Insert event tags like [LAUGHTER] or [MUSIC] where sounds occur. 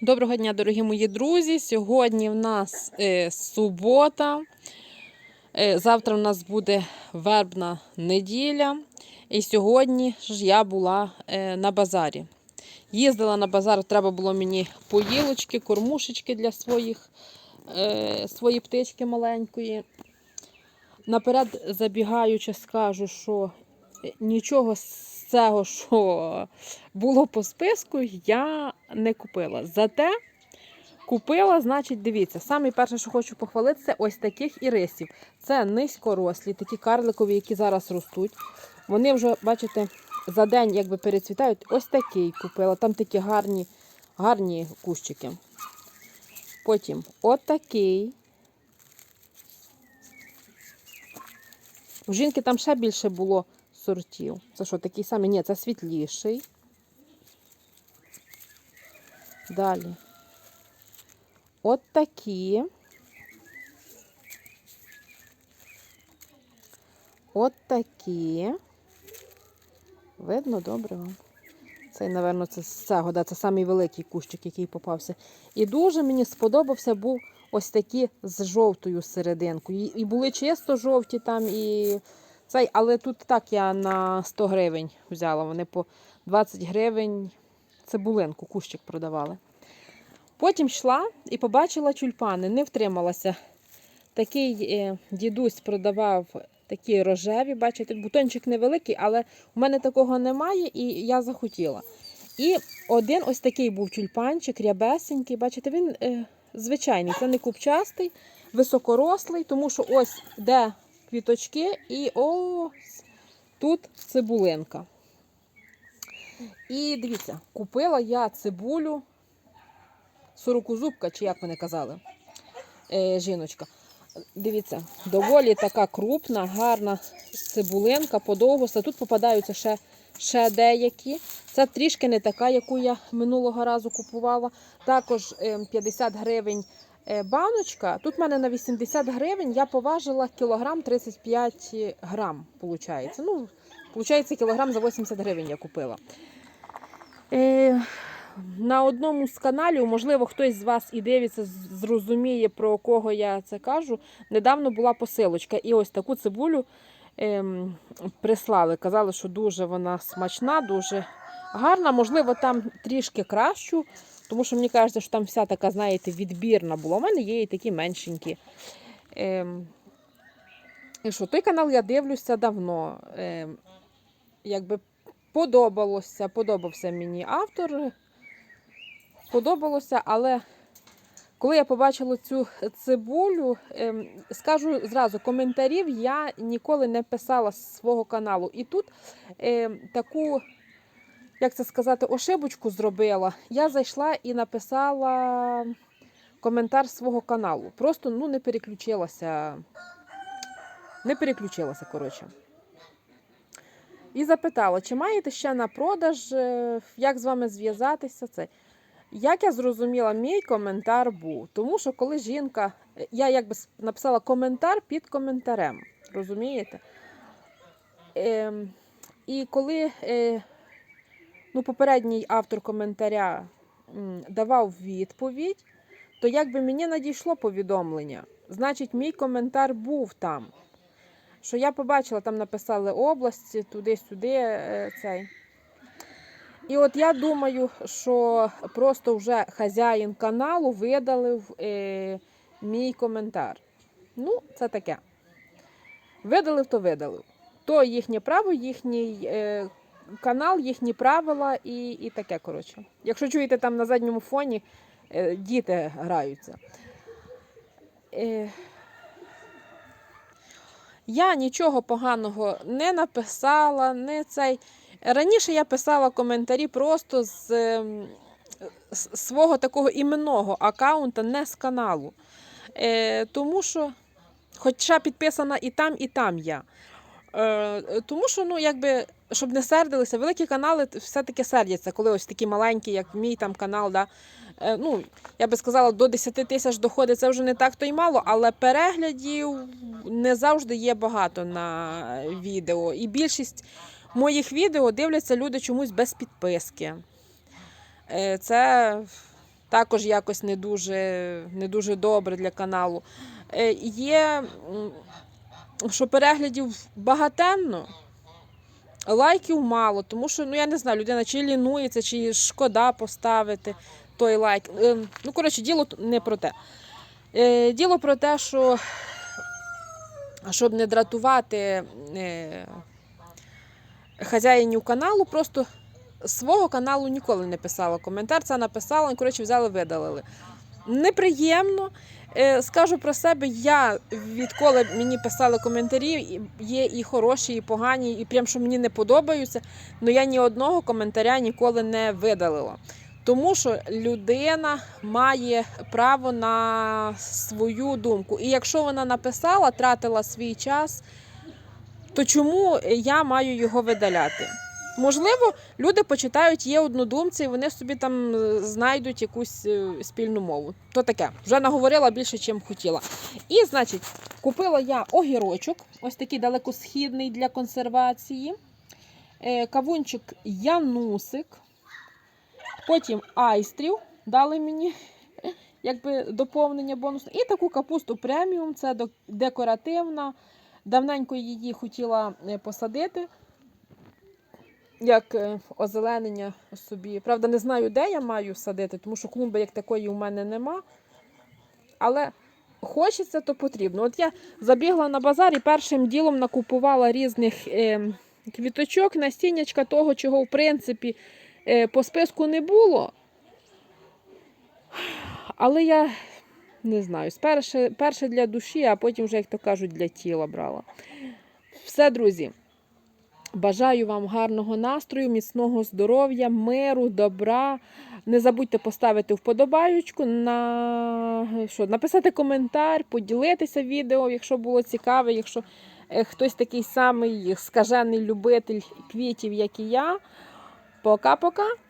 Доброго дня, дорогі мої друзі. Сьогодні в нас е, субота. Е, завтра в нас буде вербна неділя. І сьогодні ж я була е, на базарі. Їздила на базар, треба було мені поїлочки, кормушечки для своїх, е, своєї птички маленької. Наперед забігаючи, скажу, що е, нічого з цього, що було по списку, я не купила. Зате купила, значить, дивіться, саме перше, що хочу похвалитися, ось таких ірисів. Це низькорослі, такі карликові, які зараз ростуть. Вони вже, бачите, за день якби перецвітають. Ось такий купила. Там такі гарні, гарні кущики. Потім отакий. У жінки там ще більше було сортів. Це що, такий самий? Ні, це світліший. Далі. От такі. От такі. Видно добре вам? Цей, напевно, це з цього, да, це самий великий кущик, який попався. І дуже мені сподобався був ось такі з жовтою серединкою. І були чисто жовті там, і цей, але тут так я на 100 гривень взяла. Вони по 20 гривень цибулинку, кущик продавали. Потім йшла і побачила тюльпани, не втрималася. Такий е, дідусь продавав такі рожеві, бачите, бутончик невеликий, але у мене такого немає, і я захотіла. І один ось такий був тюльпанчик, рябесенький. Бачите, він е, звичайний, це не купчастий, високорослий, тому що ось де квіточки, і ось тут цибулинка. І дивіться, купила я цибулю, сорокузубка, чи як вони казали, е, жіночка. Дивіться, доволі така крупна, гарна цибулинка, подовгоста. Тут попадаються ще, ще деякі. Це трішки не така, яку я минулого разу купувала. Також е, 50 гривень е, баночка. Тут в мене на 80 гривень я поважила кілограм 35 грам. Получається. Ну, получається, кілограм за 80 гривень я купила. Е, на одному з каналів, можливо, хтось з вас і дивиться, зрозуміє, про кого я це кажу. Недавно була посилочка, і ось таку цибулю ем, прислали. Казали, що дуже вона смачна, дуже гарна. Можливо, там трішки кращу, тому що мені кажеться, що там вся така, знаєте, відбірна була. У мене є і такі меншенькі. Ем, і що, той канал я дивлюся давно. Ем, якби подобалося, подобався мені автор. Подобалося, але коли я побачила цю цибулю, ем, скажу зразу, коментарів я ніколи не писала з свого каналу. І тут ем, таку, як це сказати, ошибочку зробила. Я зайшла і написала коментар свого каналу. Просто ну, не переключилася. Не переключилася, коротше. І запитала, чи маєте ще на продаж, е, як з вами зв'язатися. Це. Як я зрозуміла, мій коментар був. Тому що коли жінка, я якби написала коментар під коментарем. Розумієте? Ем, і коли е, ну, попередній автор коментаря давав відповідь, то якби мені надійшло повідомлення. Значить, мій коментар був там. Що я побачила, там написали області, туди-сюди е, цей. І от я думаю, що просто вже хазяїн каналу видалив е, мій коментар. Ну, це таке. Видалив, то видалив. То їхнє право, їхній е, канал, їхні правила і, і таке, коротше. Якщо чуєте, там на задньому фоні е, діти граються. Е, я нічого поганого не написала, не цей. Раніше я писала коментарі просто з, ем, з свого такого іменного аккаунта, не з каналу. Е, тому що, хоча підписана і там, і там я. Е, тому що, ну, якби, щоб не сердилися, великі канали все-таки сердяться, коли ось такі маленькі, як мій там канал, да, е, ну, я би сказала, до 10 тисяч доходить, це вже не так то й мало, але переглядів не завжди є багато на відео. І більшість моїх відео дивляться люди чомусь без підписки. Е, Це також якось не дуже, не дуже добре для каналу. Е, Є, що переглядів багатенно, лайків мало, тому що, ну я не знаю, людина чи лінується, чи шкода поставити той лайк. Е, Ну, коротше, діло не про те. Е, Діло про те, що щоб не дратувати е, хазяїнів каналу, просто свого каналу ніколи не писала коментар. Це написала, і коротше взяли, видалили. Неприємно. Е, Скажу про себе, я відколи мені писали коментарі, є і хороші, і погані, і прям що мені не подобаються, але я ні одного коментаря ніколи не видалила. Тому що людина має право на свою думку. І якщо вона написала, тратила свій час, то чому я маю його видаляти? Можливо, люди почитають, є однодумці, і вони собі там е, знайдуть якусь е, спільну мову. То таке, вже наговорила більше, чим хотіла. І, значить, купила я огірочок, ось такий далекосхідний для консервації, е, кавунчик Янусик, потім айстрів дали мені [LAUGHS] якби доповнення бонусне. І таку капусту преміум, це декоративна. Давненько її хотіла посадити як е, озеленення собі. Правда, не знаю, де я маю садити, тому що клумби як такої у мене нема. Але хочеться, то потрібно. От я забігла на базар і першим ділом накупувала різних е, квіточок, насіннячка того, чого, в принципі, е, по списку не було. Але я не знаю, сперше, перше для душі, а потім вже, як то кажуть, для тіла брала. Все, друзі. Бажаю вам гарного настрою, міцного здоров'я, миру, добра. Не забудьте поставити вподобаючку, на... що, написати коментар, поділитися відео, якщо було цікаве, якщо е, хтось такий самий скажений любитель квітів, як і я. Пока-пока.